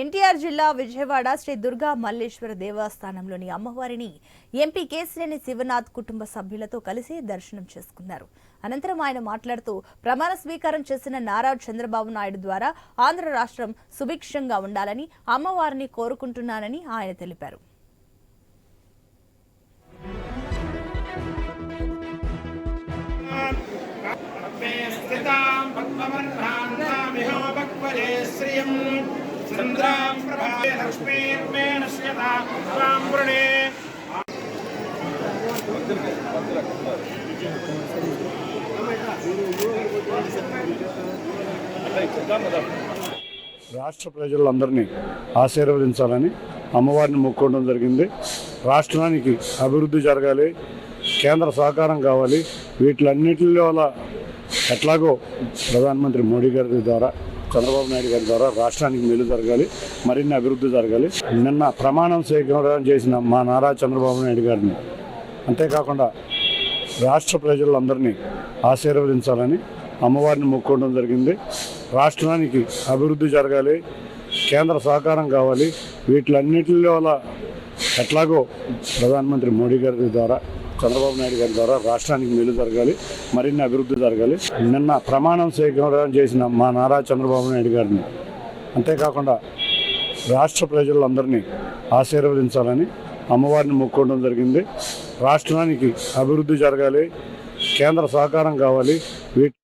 ఎన్టీఆర్ జిల్లా విజయవాడ శ్రీ దుర్గా మల్లేశ్వర దేవస్థానంలోని అమ్మవారిని ఎంపీ కేసినేని శివనాథ్ కుటుంబ సభ్యులతో కలిసి దర్శనం చేసుకున్నారు. అనంతరం ఆయన మాట్లాడుతూ ప్రమాణ స్వీకారం చేసిన నారా చంద్రబాబు నాయుడు ద్వారా ఆంధ్ర రాష్ట్రం సుభిక్షంగా ఉండాలని అమ్మవారిని కోరుకుంటున్నానని ఆయన తెలిపారు. శ్రియం రాష్ట్ర ప్రజలందరినీ ఆశీర్వదించాలని అమ్మవారిని మొక్కోవడం జరిగింది. రాష్ట్రానికి అభివృద్ధి జరగాలి కేంద్ర సహకారం కావాలి. వీటిలన్నిటిలో ఎట్లాగో ప్రధానమంత్రి మోడీ గారి ద్వారా చంద్రబాబు నాయుడు గారి ద్వారా రాష్ట్రానికి మేలు జరగాలి మరిన్ని అభివృద్ధి జరగాలి. నిన్న ప్రమాణం స్వీకారం చేసిన మా నారా చంద్రబాబు నాయుడు గారిని అంతేకాకుండా రాష్ట్ర ప్రజలందరినీ ఆశీర్వదించాలని అమ్మవారిని మొక్కోవడం జరిగింది. రాష్ట్రానికి అభివృద్ధి జరగాలి కేంద్ర సహకారం కావాలి. వీటిలన్నిటిలో వల్ల ఎట్లాగో ప్రధానమంత్రి మోడీ గారి ద్వారా చంద్రబాబు నాయుడు గారి ద్వారా రాష్ట్రానికి మేలు జరగాలి మరిన్ని అభివృద్ధి జరగాలి. నిన్న ప్రమాణం స్వీకారం చేసిన మా నారా చంద్రబాబు నాయుడు గారిని అంతేకాకుండా రాష్ట్ర ప్రజలందరినీ ఆశీర్వదించాలని అమ్మవారిని మొక్కోవడం జరిగింది. రాష్ట్రానికి అభివృద్ధి జరగాలి కేంద్ర సహకారం కావాలి వీటి